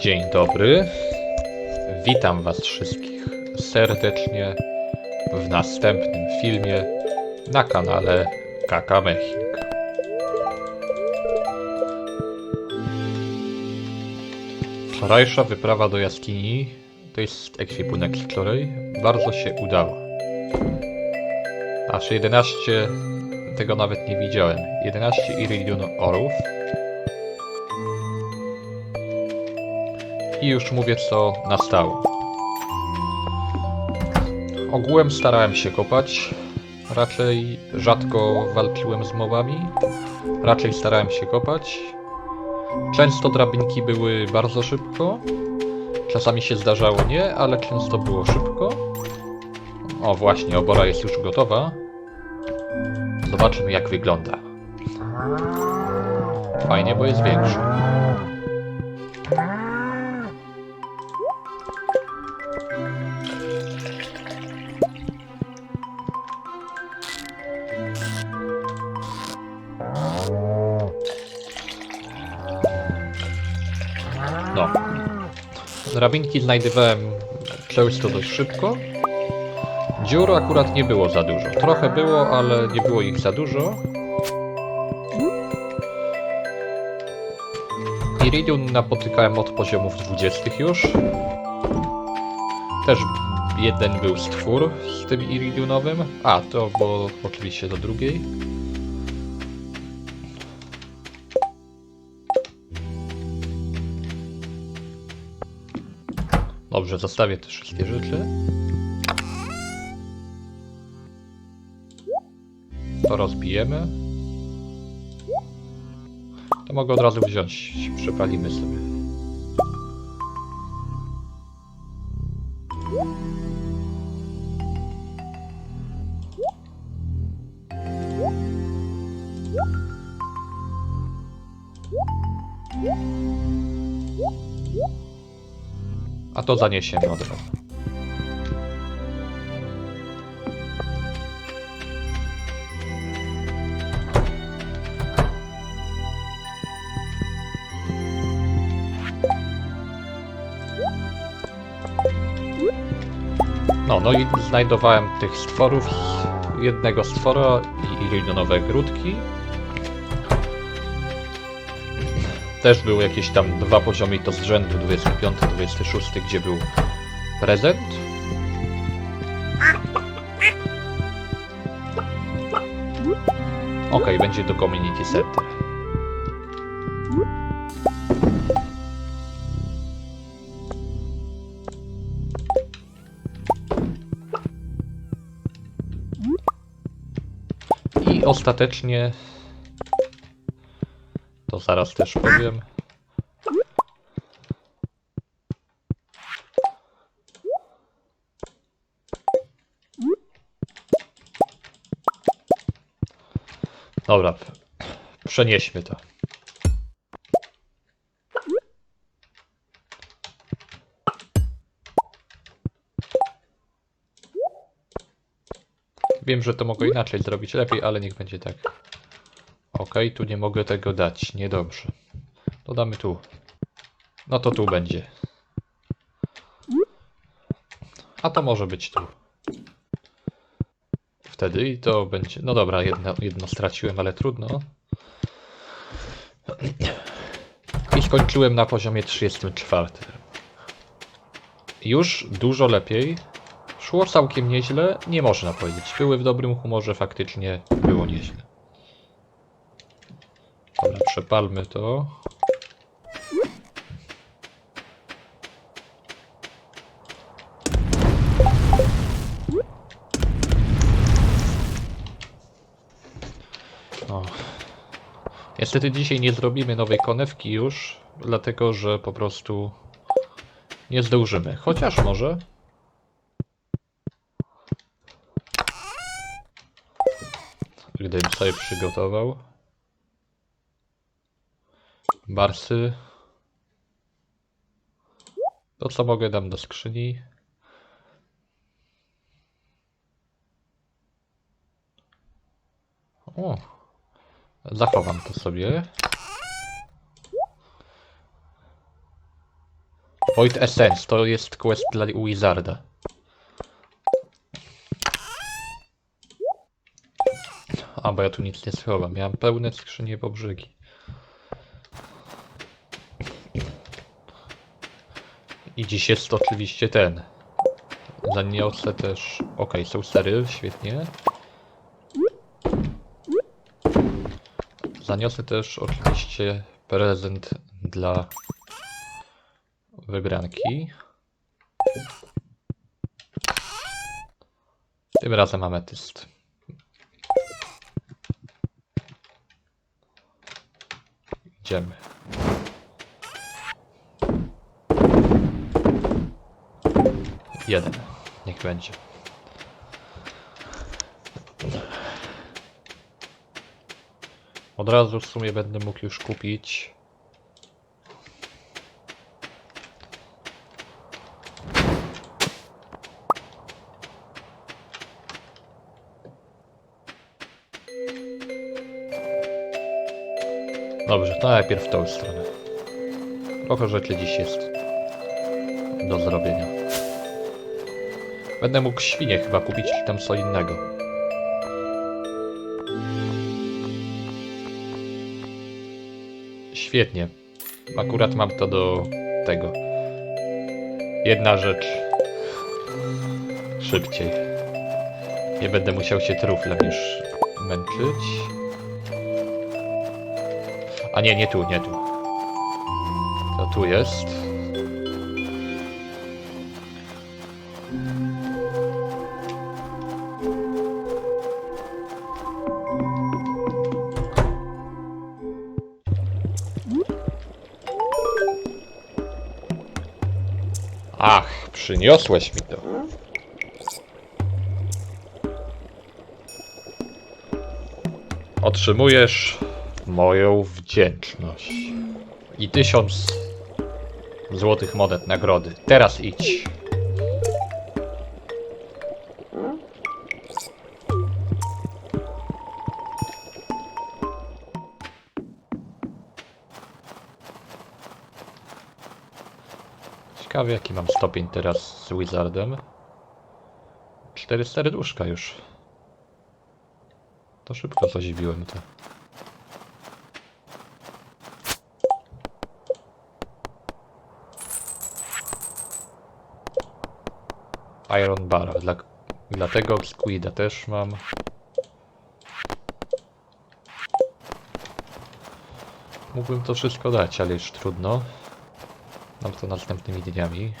Dzień dobry. Witam Was wszystkich serdecznie w następnym filmie na kanale Kakameching. Wczorajsza wyprawa do jaskini to jest ekwipunek wczoraj. Bardzo się udała. Aż 11, tego nawet nie widziałem. 11 iridium orów. I już mówię co nastało. Ogółem starałem się kopać. Raczej rzadko walczyłem z mobami. Raczej starałem się kopać. Często drabinki były bardzo szybko. Czasami się zdarzało nie, ale często było szybko. O właśnie, obora jest już gotowa. Zobaczymy jak wygląda. Fajnie, bo jest większy. Drabinki znajdowałem często dość szybko. Dziur akurat nie było za dużo. Trochę było, ale nie było ich za dużo. Iridium napotykałem od poziomów 20 już. Też jeden był stwór z tym iridiumowym. A, to bo oczywiście do drugiej. Dobrze, zostawię te wszystkie rzeczy. To rozbijemy. To mogę od razu wziąć. Przepalimy sobie. A to zaniesiemy od razu. No, no i znajdowałem tych stworów, jednego stwora i ilionowe grudki. Też były jakieś tam dwa poziomy i to z rzędu 25, 26, gdzie był prezent. Okej, będzie do Community Center. I ostatecznie zaraz też powiem. Dobra, przenieśmy to. Wiem, że to mogę inaczej zrobić lepiej, ale niech będzie tak. Ok, tu nie mogę tego dać. Niedobrze. Dodamy tu. No to tu będzie. A to może być tu. Wtedy i to będzie. No dobra, jedno, jedno straciłem, ale trudno. I skończyłem na poziomie 34. Już dużo lepiej. Szło całkiem nieźle, nie można powiedzieć. Były w dobrym humorze, faktycznie było nieźle. Przepalmy to. Niestety dzisiaj nie zrobimy nowej konewki już, dlatego że po prostu nie zdążymy. Chociaż może. Gdybym sobie przygotował. Barsy. To co mogę dam do skrzyni. O. Zachowam to sobie. Void Essence to jest quest dla Wizarda. A, bo ja tu nic nie schowam. Miałem pełne skrzynie po I dziś jest oczywiście ten. Zaniosę też... Okej, są sery, świetnie. Zaniosę też oczywiście prezent dla wybranki. Tym razem ametyst. Idziemy. Jeden. Niech będzie. Od razu w sumie będę mógł już kupić. Dobrze, to najpierw w tą stronę. Trochę rzeczy dziś jest do zrobienia. Będę mógł świnie chyba kupić, tam co innego. Świetnie. Akurat mam to do tego. Jedna rzecz. Szybciej. Nie będę musiał się truflem już męczyć. A nie, nie tu, nie tu. To tu jest. Przyniosłeś mi to. Otrzymujesz moją wdzięczność. I tysiąc złotych monet nagrody. Teraz idź. Ciekawy jaki mam stopień teraz z Wizardem. Cztery serduszka już. To szybko zazibiłem to. Iron Bar. Dla, dlatego Squida też mam. Mógłbym to wszystko dać, ale już trudno. Mam to następnymi dniami.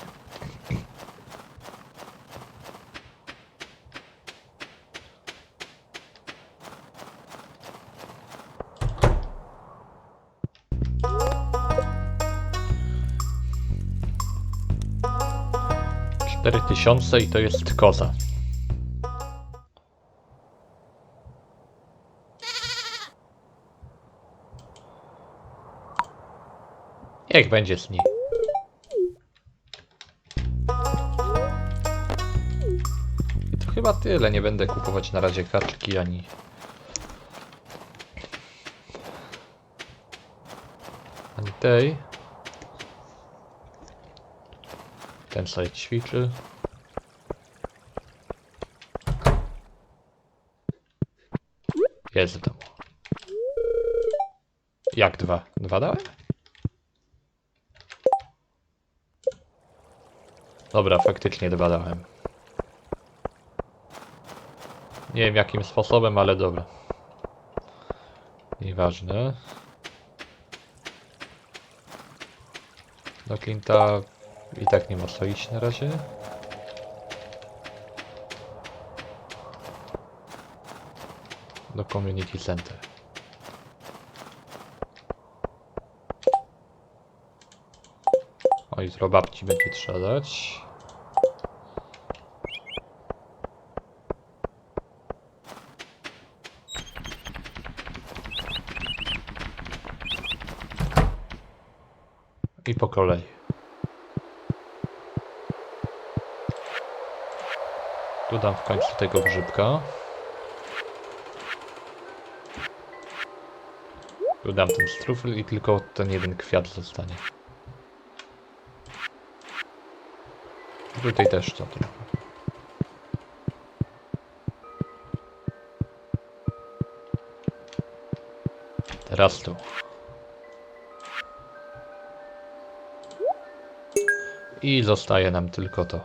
Cztery tysiące i to jest koza. Niech będzie z niej. Chyba tyle. Nie będę kupować na razie kartki ani. Ani tej. Ten sobie ćwiczy. Jest w domu. Jak dwa? Dwa dałem? Dobra, faktycznie dwa dałem. Nie wiem jakim sposobem, ale dobra. Nieważne. Do Clint'a i tak nie ma co iść na razie. Do Community Center. O, jutro babci będzie trzeba dać. I po kolei. Tu w końcu tego grzybka. Tu dam ten strufel i tylko ten jeden kwiat zostanie. Tutaj też to trochę. Teraz tu. I zostaje nam tylko to.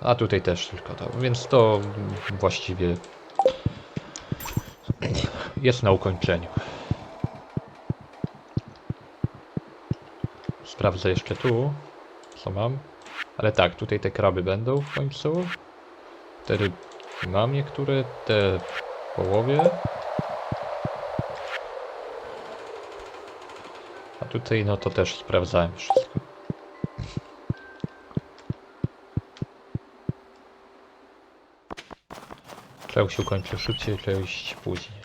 A tutaj też tylko to, więc to właściwie jest na ukończeniu. Sprawdzę jeszcze tu, co mam. Ale tak, tutaj te kraby będą w końcu. Te rybki mam niektóre, te w połowie. Tutaj no to też sprawdzałem wszystko. Część ukończę szybciej, część później.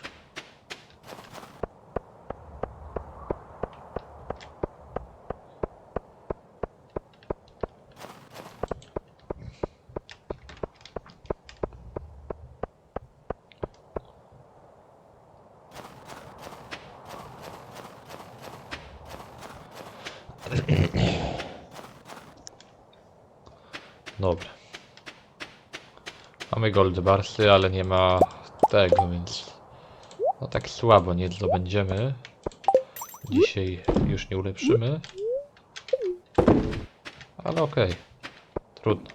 Dobra. Mamy gold barsy, ale nie ma tego, więc no tak słabo nie zdobędziemy. Dzisiaj już nie ulepszymy. Ale okej. Trudno.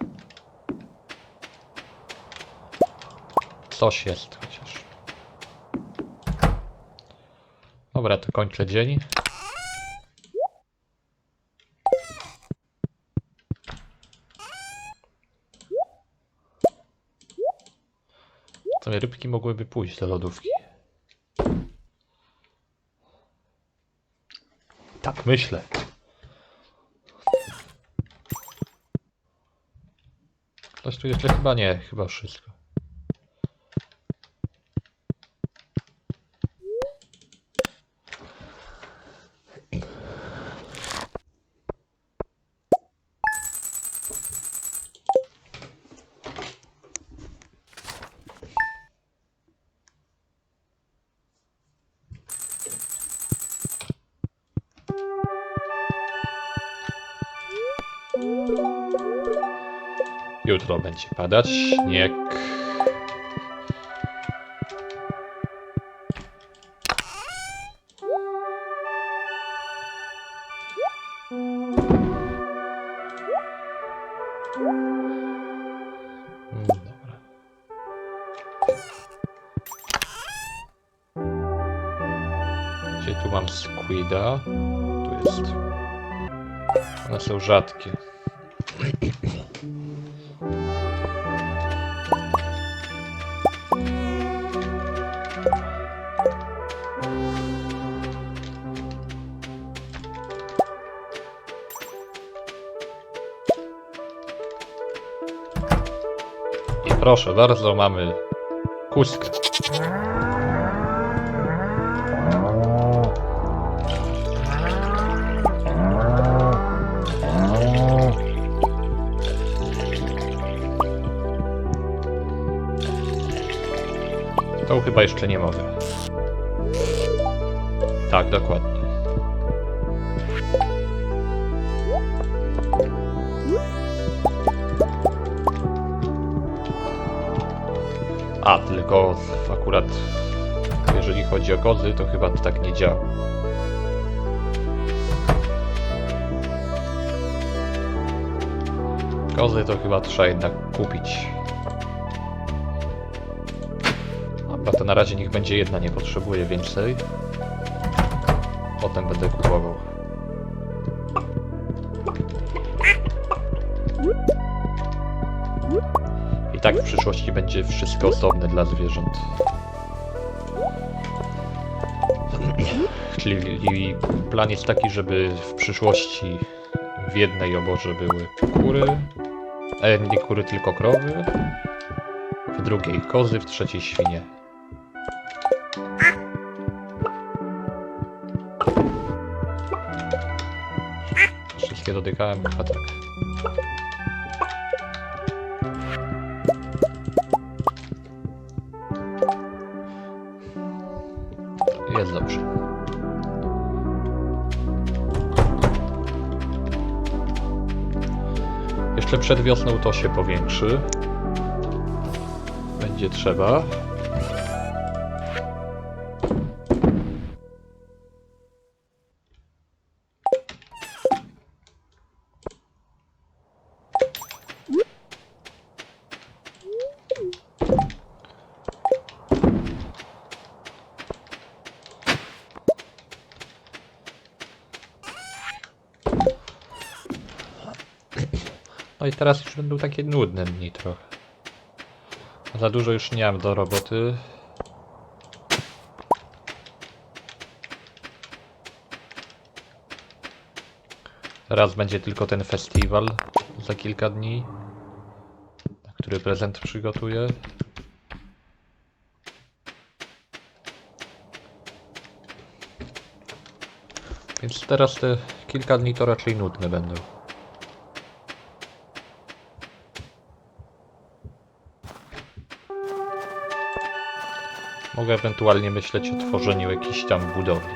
Coś jest chociaż. Dobra, to kończę dzień. Rybki mogłyby pójść do lodówki. Tak myślę. Ktoś tu jeszcze chyba nie, chyba wszystko. Będzie padać śnieg. Tu mam squida? Tu jest. One są rzadkie. Proszę bardzo, mamy kuskę. To chyba jeszcze nie mogę. Tak, dokładnie. A, tylko akurat jeżeli chodzi o kozy, to chyba to tak nie działa. Kozy to chyba trzeba jednak kupić. Dobra, to na razie niech będzie jedna, nie potrzebuję więcej. Potem będę kupował. Tak w przyszłości będzie wszystko osobne dla zwierząt. Czyli plan jest taki, żeby w przyszłości w jednej oborze były kury, e, nie kury, tylko krowy, w drugiej kozy, w trzeciej świnie. Wszystkie dotykałem, chyba tak. Jeszcze przed wiosną to się powiększy. Będzie trzeba. Teraz już będą takie nudne dni trochę. Za dużo już nie mam do roboty. Teraz będzie tylko ten festiwal za kilka dni, który prezent przygotuję. Więc teraz te kilka dni to raczej nudne będą. Mogę ewentualnie myśleć o tworzeniu jakiejś tam budowli.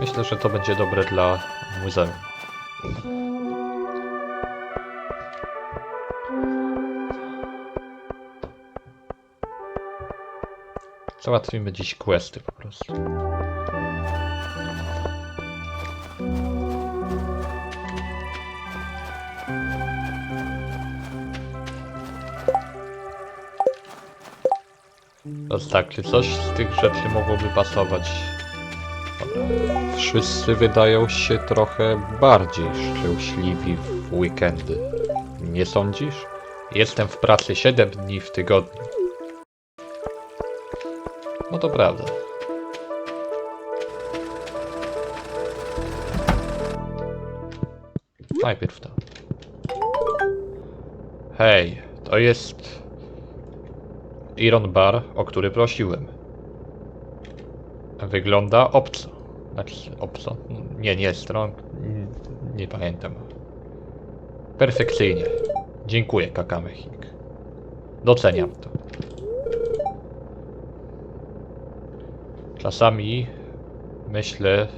Myślę, że to będzie dobre dla muzeum. Załatwimy dziś questy po prostu. To tak, czy coś z tych rzeczy mogłoby pasować? Wszyscy wydają się trochę bardziej szczęśliwi w weekendy. Nie sądzisz? Jestem w pracy 7 dni w tygodniu. No to prawda. Najpierw to. Hej, to jest Iron Bar, o który prosiłem. Wygląda obco. Znaczy, obco? Nie, nie, strong. Nie pamiętam. Perfekcyjnie. Dziękuję, Kakamechik. Doceniam to. Czasami myślę,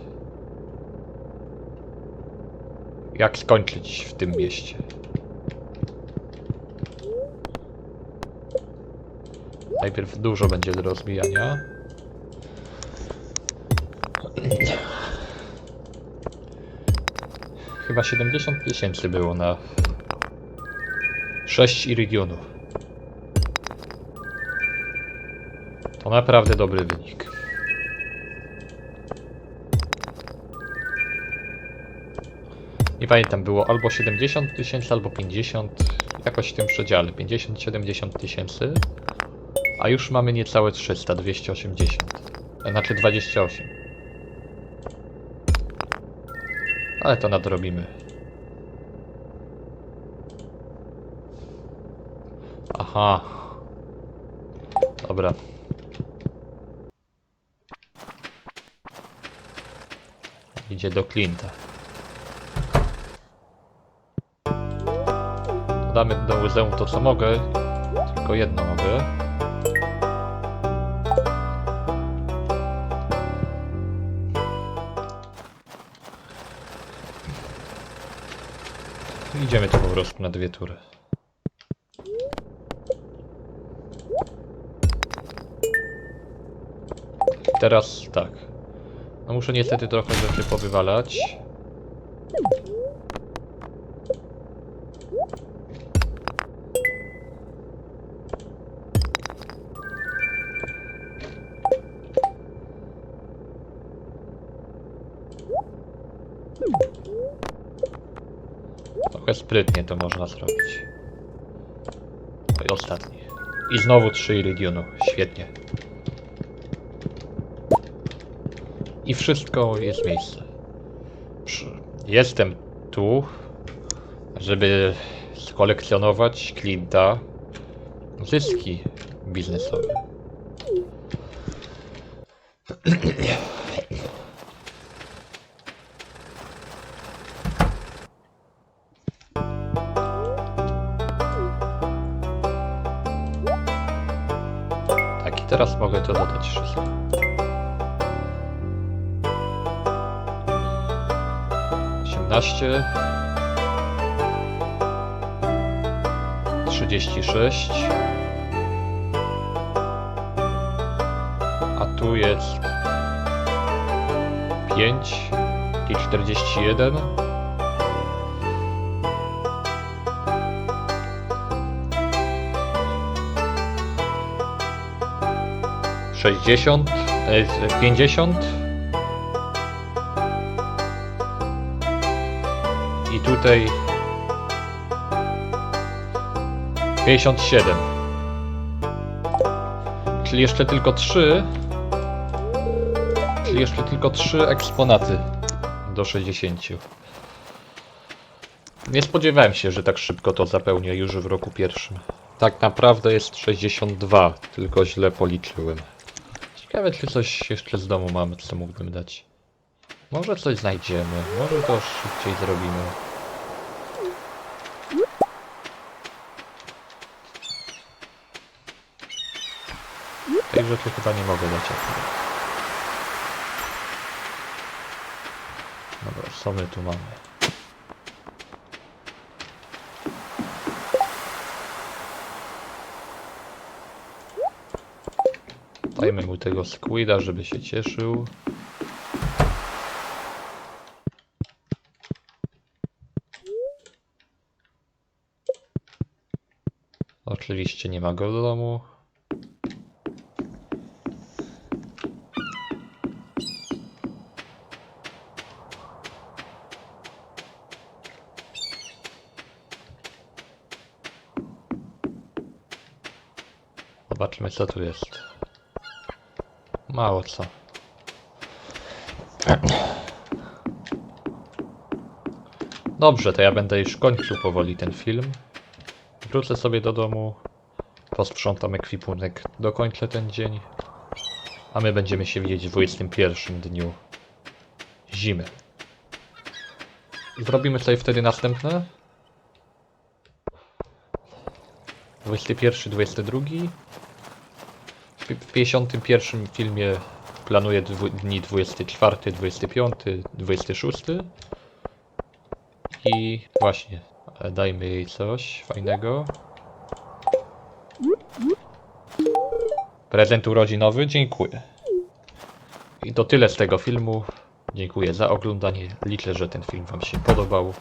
jak skończyć w tym mieście. Najpierw dużo będzie do rozwijania. Chyba 70 tysięcy było na 6 irygionów. To naprawdę dobry wynik. Nie pamiętam, było albo 70 tysięcy, albo 50, jakoś w tym przedziale, 50-70 tysięcy. A już mamy niecałe 300, 280. E, Znaczy 28. Ale to nadrobimy. Aha. Dobra. Idzie do Clint'a. Damy do muzeum to co mogę. Tylko jedno mogę. Idziemy tu po prostu na dwie tury. Teraz tak. No muszę niestety trochę rzeczy powywalać. Sprytnie to można zrobić. No i ostatni. I znowu trzy Iridionu. Świetnie. I wszystko jest miejsce. Jestem tu, żeby skolekcjonować Clint'a zyski biznesowe. 17 36 A tu jest 5 i 41 60 e, 50 tutaj 57. Czyli jeszcze tylko 3. Czyli jeszcze tylko 3 eksponaty do 60. Nie spodziewałem się, że tak szybko to zapełnię już w roku pierwszym. Tak naprawdę jest 62, tylko źle policzyłem. Ciekawe, czy coś jeszcze z domu mamy, co mógłbym dać. Może coś znajdziemy, może to szybciej zrobimy. Rzeczy chyba nie mogę dać akurat. Dobra, co my tu mamy? Dajmy mu tego squida, żeby się cieszył. Oczywiście nie ma go w domu. Zobaczmy co tu jest. Mało co. Dobrze, to ja będę już kończył powoli ten film. Wrócę sobie do domu, posprzątam ekwipunek, dokończę ten dzień, a my będziemy się widzieć w 21 dniu zimy. Zrobimy sobie wtedy następne. 21, 22. W pi- W 51 filmie planuję dwu- dni 24, 25, 26. I właśnie, dajmy jej coś fajnego. Prezent urodzinowy, dziękuję. I to tyle z tego filmu. Dziękuję za oglądanie. Liczę, że ten film Wam się podobał.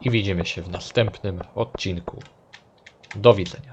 I widzimy się w następnym odcinku. Do widzenia.